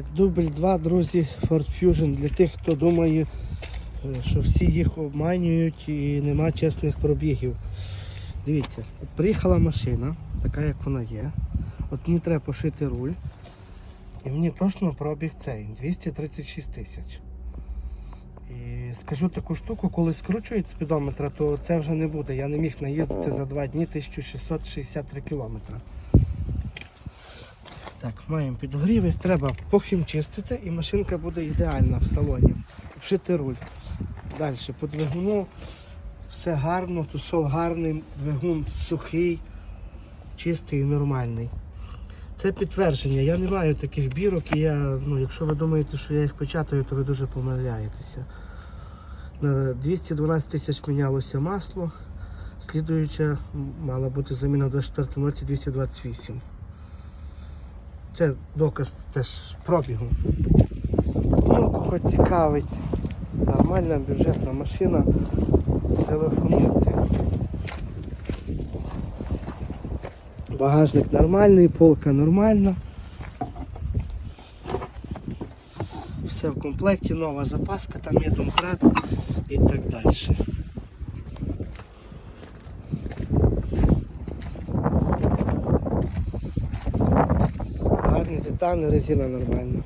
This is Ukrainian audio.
Так, дубль 2, друзі, Ford Fusion для тих, хто думає, е, що всі їх обманюють і нема чесних пробігів. Дивіться, от приїхала машина, така як вона є. От мені треба пошити руль. І мені точно пробіг цей 236 тисяч. І скажу таку штуку, коли скручують спідометра, то це вже не буде. Я не міг наїздити за два дні 1663 кілометри. Так, маємо підогріви, треба похімчистити і машинка буде ідеальна в салоні. Вшити руль. Далі по двигуну все гарно, тусол гарний, двигун сухий, чистий і нормальний. Це підтвердження. Я не маю таких бірок, і я, ну, якщо ви думаєте, що я їх печатаю, то ви дуже помиляєтеся. На 212 тисяч мінялося масло. Слідуюча мала бути заміна в 24 році 228. Це доказ теж пробігу. Ну, кого цікавить. Нормальна бюджетна машина. Телефонуйте. Багажник нормальний, полка нормальна. Все в комплекті, нова запаска, там є домкрат і так далі. Титани, резина нормальна.